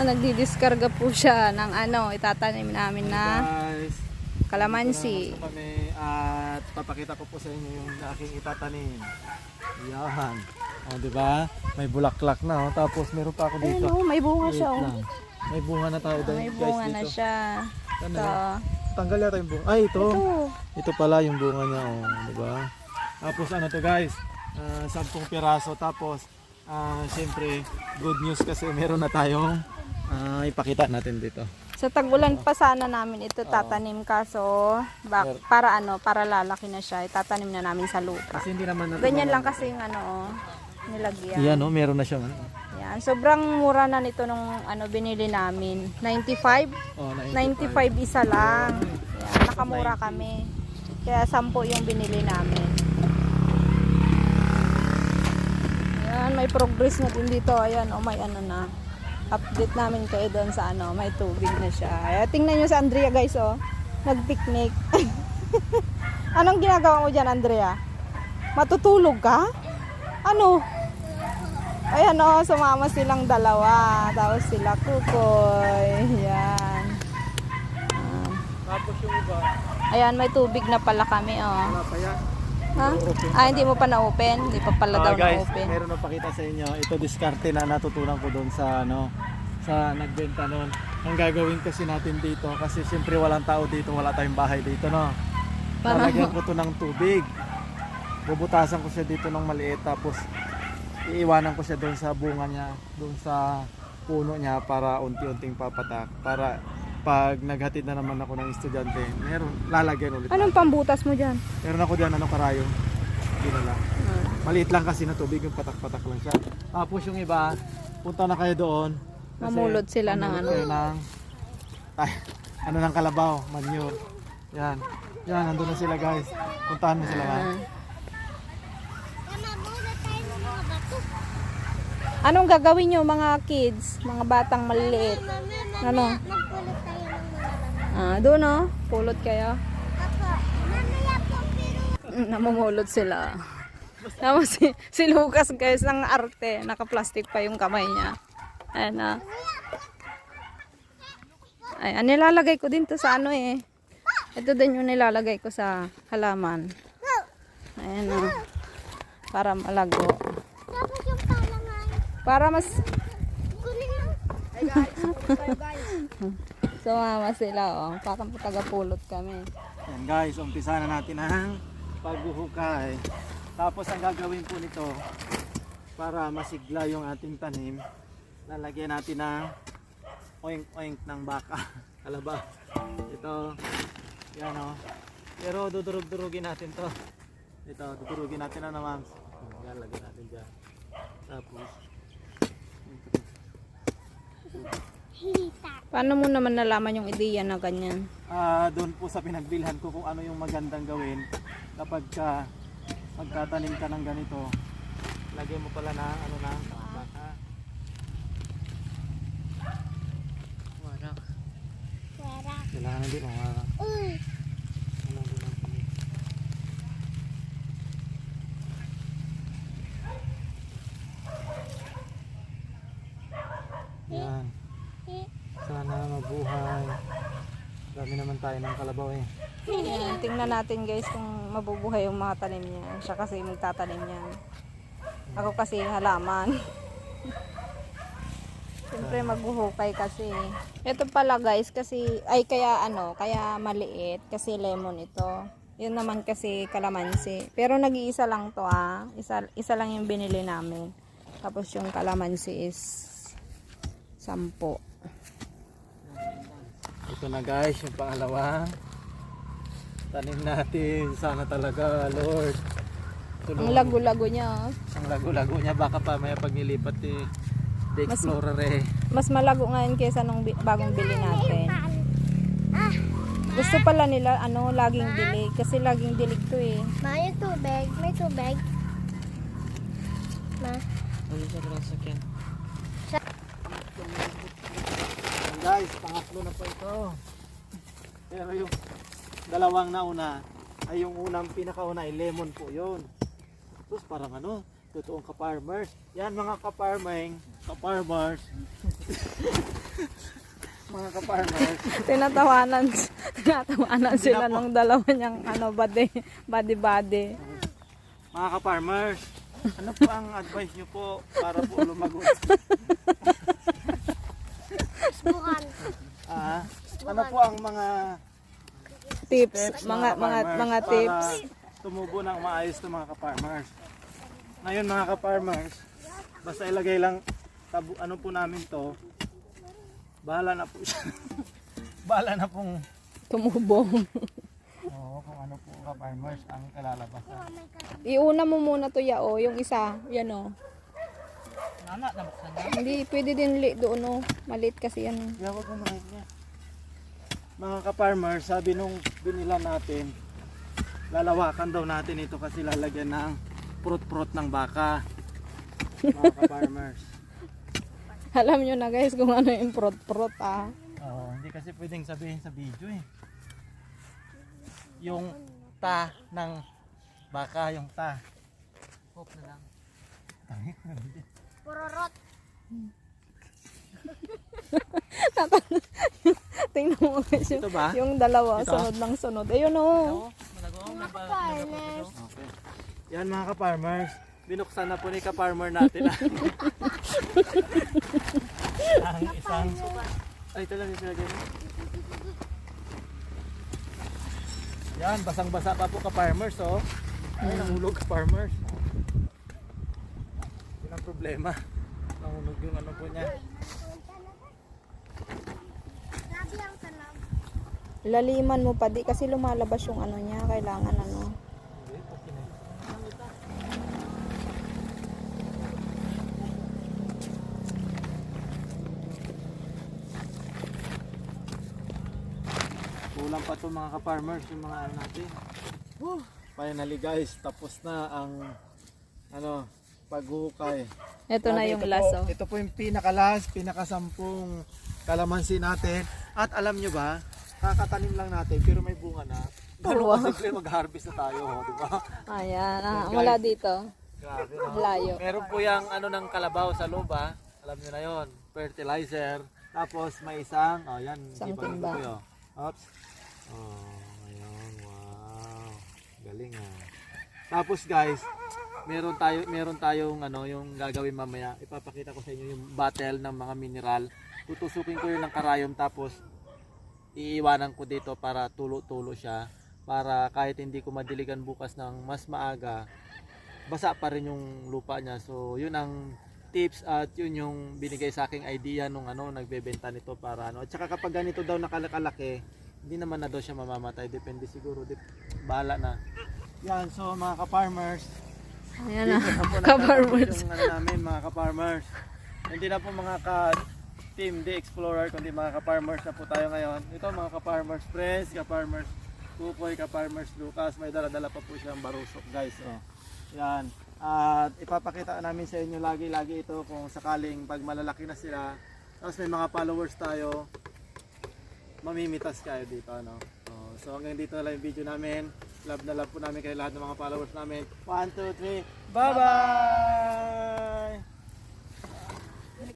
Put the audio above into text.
Ah, nagdidiskarga po siya ng ano, itatanim namin na Guys, kalamansi. na kami at papakita ko po sa inyo yung aking itatanim. Yan. O, di ba? May bulaklak na. Oh. Tapos meron pa ako Ayun dito. oh, may bunga Wait siya oh. lang. May bunga na tayo dahil May guys bunga dito. na siya. Ano Ito. Tanggal yata yung bunga. Ay, ito. Ito. Ito pala yung bunga niya. Oh, di ba? Tapos ano to guys? Ah, sampung piraso. Tapos, ah, siyempre, good news kasi meron na tayong ah, ipakita natin dito. Sa tag-ulan pa sana namin ito tatanim kaso bak, para ano, para lalaki na siya. Itatanim na namin sa lupa. Kasi hindi naman natin Ganyan lang kasi yung ano oh, nilagyan. Yan, oh, meron na siya. Yan. Sobrang mura na nito nung ano binili namin. 95? Oh, 95 isa lang. Yan, nakamura kami. Kaya 10 yung binili namin. Yan, may progress na din dito. Ayan, oh, may ano na. Update namin kayo doon sa ano, may tubig na siya. Ayan, tingnan nyo si Andrea guys, oh. Nag-picnic. Anong ginagawa mo dyan, Andrea? Matutulog ka? Ano? Ayan o, sumama silang dalawa. Tapos sila kukoy. Yan. Ah. Tapos yung iba, Ayan, may tubig na pala kami oh. wala pa yan. Ha? Ah, hindi mo pa na-open? Hindi pa pala daw Ah, guys, na-open. meron na pakita sa inyo. Ito diskarte na natutunan ko doon sa ano sa nagbenta noon. Ang gagawin kasi natin dito kasi siyempre walang tao dito, wala tayong bahay dito, no. Para- Lalagyan ko to ng tubig. Bubutasan ko siya dito ng maliit tapos iiwanan ko siya doon sa bunga niya, doon sa puno niya para unti-unting papatak para pag naghatid na naman ako ng estudyante, meron lalagyan ulit. Anong pambutas mo dyan? Meron ako diyan ano karayo. Dinala. Ah. Maliit lang kasi na tubig, yung patak-patak lang siya. Tapos yung iba, punta na kayo doon. kasi Mamulot sila ng ano. ng, ay, ano ng kalabaw, manure. Yan. Yan, nandun na sila guys. Puntahan mo sila. Ah. Anong gagawin nyo mga kids? Mga batang maliliit? Ano? Magpulot Ah, doon oh. Pulot kayo. Apo, mamaya po pero Mm, Namumulot sila. Tapos si, si Lucas guys, ang arte. Naka-plastic pa yung kamay niya. Ayan na. Ay, ang nilalagay ko din to sa ano eh. Ito din yung nilalagay ko sa halaman. Ayan na. Para malago. tapos yung palangan. Para mas Kunin mo. Hey guys, guys. Sumama sila oh. Parang taga-pulot kami. Yan guys, umpisa na natin ang pagbuhukay. Tapos ang gagawin po nito, para masigla yung ating tanim, lalagyan natin ng oink oink ng baka. Kalaba. Ito. Yan o. Pero dudurug-durugin natin to. Ito, dudurugin natin na naman. Yan, lagyan natin dyan. Tapos, Hita. Paano mo naman nalaman yung ideya na ganyan? Ah, doon po sa pinagbilhan ko kung ano yung magandang gawin kapag ka magtatanim ka ng ganito. Lagyan mo pala na ano na baka. Wala. Pwera. Kailangan din mga Uy. ano din ang tanim. Yan. Sana mabuhay. Dami naman tayo ng kalabaw eh. Ayan, tingnan natin guys kung mabubuhay yung mga tanim niya. Siya kasi magtatanim niyan. Ako kasi halaman. Siyempre maghuhukay kasi. Ito pala guys kasi ay kaya ano, kaya maliit kasi lemon ito. Yun naman kasi kalamansi. Pero nag-iisa lang to ah. Isa, isa lang yung binili namin. Tapos yung kalamansi is sampo. Ito na guys, yung pangalawa. Tanim natin. Sana talaga, Lord. Ang Tulungan lago-lago niya. oh. Ang lago-lago niya. Baka pa may pag nilipat eh. The Mas- Explorer eh. Mas malago ngayon kaysa nung bi- bagong bili natin. Gusto pala nila ano, laging dilig kasi laging dilig to eh. ma, yung tubig. May tubig. Ma. Ayun sa pala Guys, pangatlo na po ito. Pero yung dalawang nauna ay yung unang pinakauna ay lemon po yun. Tapos parang ano, totoong ka-farmers. Yan mga ka-farming, ka-farmers. mga ka-farmers. Tinatawanan, tinatawanan sila nung dalawa niyang ano, bade, bade, bade. Mga ka-farmers, ano po ang advice nyo po para po lumago? Bukan. Ah, ano po ang mga Tips, mga, mga, ka-farmers mga para tips. tumubo ng maayos to mga ka-farmers. Ngayon mga ka-farmers, basta ilagay lang tabu, ano po namin to. Bahala na po siya. Bahala na pong Tumubong. Oo, kung ano po ka-farmers ang kalalabasan. Iuna mo muna to ya, oh, yung isa. Yan, oh. Nana, nabuksan niya. Hindi, pwede din li doon, oh. Maliit kasi yan. Kaya wag mo mahal niya. Mga ka-farmers, sabi nung binila natin, lalawakan daw natin ito kasi lalagyan ng prot-prot ng baka. Mga ka-farmers. Alam nyo na guys kung ano yung prot-prot, ah. Oo, hindi kasi pwedeng sabihin sa video eh. Yung ta ng baka, yung ta. Hope na lang. Pororot. Tingnan mo guys yung, Ito ba? yung dalawa, Ito? sunod ng sunod. Ayun, oh. Farmers. Okay. Yan mga ka-farmers, binuksan na po ni ka-farmer natin ang, ang isang ay ito lang yung pinagay mo. Yan, basang-basa pa po ka-farmers oh. Ay, nahulog ka-farmers. Problema. Nahulog yung ano po niya. Laliman mo pa di kasi lumalabas yung ano niya. Kailangan ano. Kulang pa to mga ka-farmers yung mga ano natin. Whew. Finally guys, tapos na ang ano, paghuhukay. Ito na yung ito laso. Po, ito po yung pinakalas, pinakasampung kalamansi natin. At alam nyo ba, kakatanim lang natin pero may bunga na. Wow. kasimple mag-harvest na tayo, oh, di ba? Ayan, ah, Guys. mula dito. Grabe no? Layo. Meron po yung ano ng kalabaw sa loob ah. Alam niyo na yon, fertilizer. Tapos may isang, oh yan, Isang timba. ko yun. Oops. Oh, ayun, wow. Galing ah. Tapos guys, meron tayo meron tayong ano yung gagawin mamaya. Ipapakita ko sa inyo yung bottle ng mga mineral. Tutusukin ko yun ng karayom tapos iiwanan ko dito para tulo-tulo siya para kahit hindi ko madiligan bukas ng mas maaga basa pa rin yung lupa niya. So, yun ang tips at yun yung binigay sa aking idea nung ano nagbebenta nito para ano. At saka kapag ganito daw nakalakalaki, hindi naman na daw siya mamamatay. Depende siguro. Dip, bahala na. Yan, so mga ka-farmers, Ayan na. Ka-farmers. yung ano namin mga ka-farmers. Hindi na po mga ka Team D Explorer kundi mga ka-farmers na po tayo ngayon. Ito mga ka-farmers friends, ka-farmers Kukoy, ka-farmers Lucas, may dala-dala pa po siyang barusok guys. Oh. Yan. At ipapakita namin sa inyo lagi-lagi ito kung sakaling pag malalaki na sila. Tapos may mga followers tayo. Mamimitas kayo dito. Ano? Oh, so hanggang dito na lang yung video namin. Love na love po namin kayo lahat ng mga followers namin. 1, 2, 3. Bye-bye!